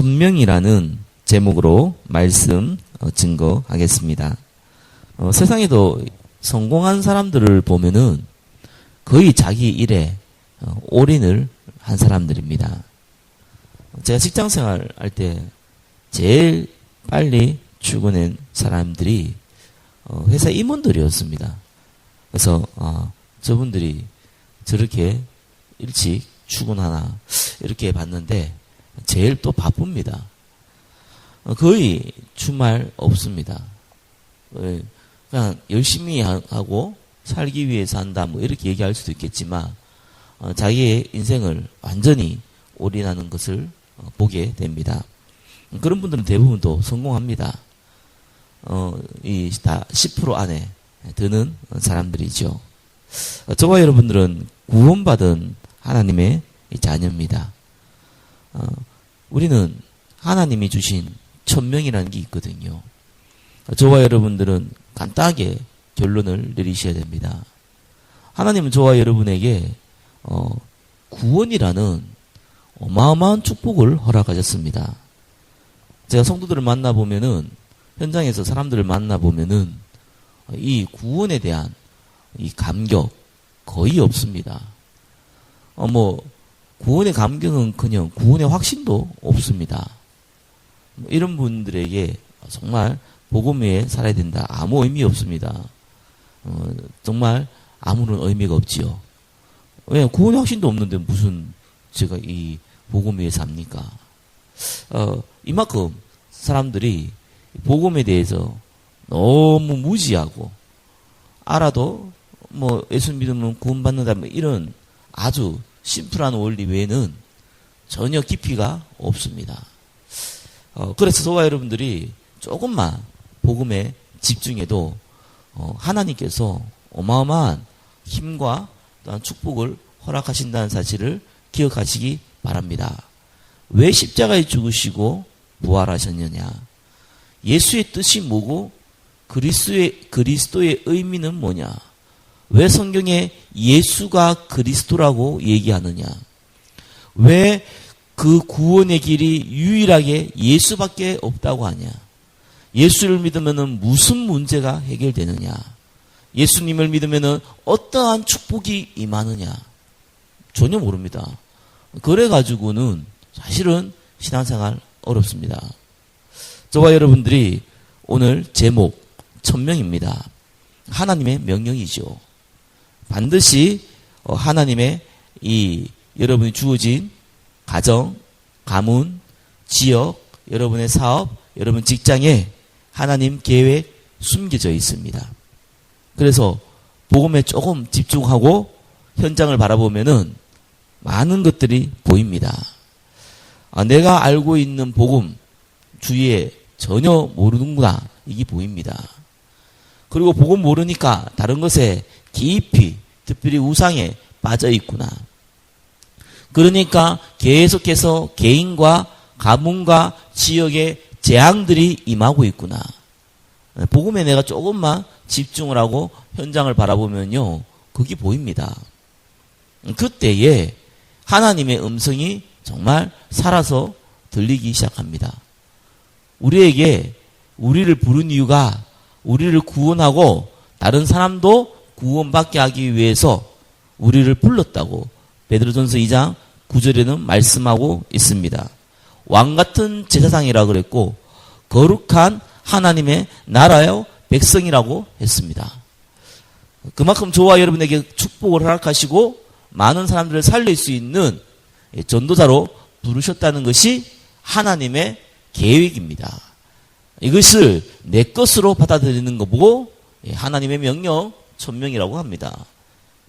천명이라는 제목으로 말씀 어, 증거하겠습니다. 어, 세상에도 성공한 사람들을 보면은 거의 자기 일에 어, 올인을 한 사람들입니다. 제가 직장 생활 할 때 제일 빨리 출근한 사람들이 어, 회사 임원들이었습니다. 그래서 아, 저분들이 저렇게 일찍 출근하나 이렇게 봤는데 제일 또 바쁩니다. 어, 거의 주말 없습니다. 어, 그냥 열심히 하- 하고 살기 위해서 한다 뭐 이렇게 얘기할 수도 있겠지만 어, 자기의 인생을 완전히 올인하는 것을 어, 보게 됩니다. 그런 분들은 대부분 또 성공합니다. 어, 이 다 10% 안에 드는 사람들이죠. 어, 저와 여러분들은 구원받은 하나님의 자녀입니다. 어, 우리는 하나님이 주신 천명이라는 게 있거든요. 어, 저와 여러분들은 간단하게 결론을 내리셔야 됩니다. 하나님은 저와 여러분에게 어, 구원이라는 어마어마한 축복을 허락하셨습니다. 제가 성도들을 만나보면은 현장에서 사람들을 만나보면은 이 구원에 대한 이 감격 거의 없습니다. 어, 뭐, 구원의 감격은 그냥 구원의 확신도 없습니다. 뭐 이런 분들에게 정말 복음 위에 살아야 된다. 아무 의미 없습니다. 어, 정말 아무런 의미가 없지요. 왜 구원의 확신도 없는데 무슨 제가 이 복음 위에 삽니까? 어, 이만큼 사람들이 복음에 대해서 너무 무지하고 알아도 뭐 예수 믿으면 구원받는다 뭐 이런 아주 심플한 원리 외에는 전혀 깊이가 없습니다. 어, 그래서 저와 여러분들이 조금만 복음에 집중해도 어, 하나님께서 어마어마한 힘과 또한 축복을 허락하신다는 사실을 기억하시기 바랍니다. 왜 십자가에 죽으시고 부활하셨느냐? 예수의 뜻이 뭐고 그리스도의 그리스도의 의미는 뭐냐? 왜 성경에 예수가 그리스도라고 얘기하느냐? 왜 그 구원의 길이 유일하게 예수밖에 없다고 하냐? 예수를 믿으면은 무슨 문제가 해결되느냐? 예수님을 믿으면은 어떠한 축복이 임하느냐? 전혀 모릅니다. 그래 가지고는 사실은 신앙생활 어렵습니다. 저와 여러분들이 오늘 제목 천명입니다. 하나님의 명령이죠. 반드시 어, 하나님의 이 여러분이 주어진 가정, 가문, 지역, 여러분의 사업, 여러분 직장에 하나님 계획 숨겨져 있습니다. 그래서 복음에 조금 집중하고 현장을 바라보면은 많은 것들이 보입니다. 아, 내가 알고 있는 복음 주위에 전혀 모르는구나 이게 보입니다. 그리고 복음 모르니까 다른 것에 깊이 특별히 우상에 빠져 있구나. 그러니까 계속해서 개인과 가문과 지역의 재앙들이 임하고 있구나. 복음에 내가 조금만 집중을 하고 현장을 바라보면요. 그게 보입니다. 그때에 하나님의 음성이 정말 살아서 들리기 시작합니다. 우리에게 우리를 부른 이유가 우리를 구원하고 다른 사람도 구원받게 하기 위해서 우리를 불렀다고 베드로전서 2장 9절에는 말씀하고 있습니다. 왕 같은 제사상이라 그랬고 거룩한 하나님의 나라요 백성이라고 했습니다. 그만큼 저와 여러분에게 축복을 허락하시고 많은 사람들을 살릴 수 있는 전도자로 부르셨다는 것이 하나님의 계획입니다. 이것을 내 것으로 받아들이는 거 보고 하나님의 명령 천명이라고 합니다.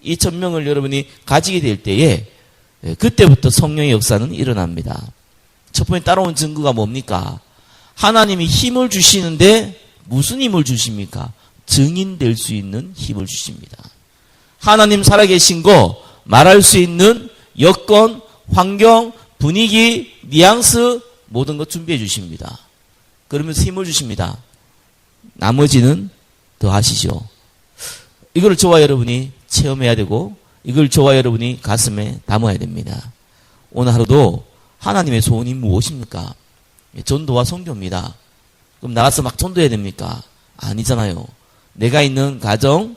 이 천명을 여러분이 가지게 될 때에 그때부터 성령의 역사는 일어납니다. 첫 번째 따라온 증거가 뭡니까? 하나님이 힘을 주시는데 무슨 힘을 주십니까? 증인될 수 있는 힘을 주십니다. 하나님 살아계신 거 말할 수 있는 여건, 환경, 분위기, 뉘앙스 모든 것 준비해 주십니다. 그러면서 힘을 주십니다. 나머지는 더 하시죠. 이걸 저와 여러분이 체험해야 되고 이걸 저와 여러분이 가슴에 담아야 됩니다. 오늘 하루도 하나님의 소원이 무엇입니까? 예, 전도와 선교입니다. 그럼 나가서 막 전도해야 됩니까? 아니잖아요. 내가 있는 가정,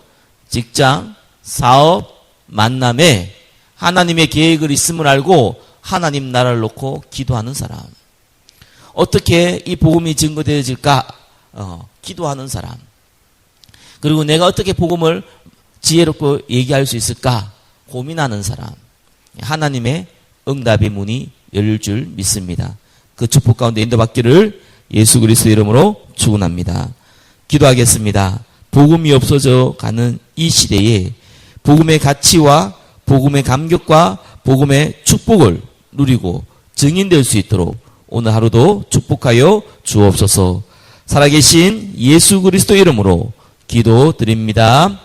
직장, 사업, 만남에 하나님의 계획을 있음을 알고 하나님 나라를 놓고 기도하는 사람. 어떻게 이 복음이 증거되어질까? 어, 기도하는 사람. 그리고 내가 어떻게 복음을 지혜롭고 얘기할 수 있을까? 고민하는 사람. 하나님의 응답의 문이 열릴 줄 믿습니다. 그 축복 가운데 인도받기를 예수 그리스도 이름으로 축원합니다. 기도하겠습니다. 복음이 없어져 가는 이 시대에 복음의 가치와 복음의 감격과 복음의 축복을 누리고 증인될 수 있도록 오늘 하루도 축복하여 주옵소서. 살아계신 예수 그리스도 이름으로 기도드립니다.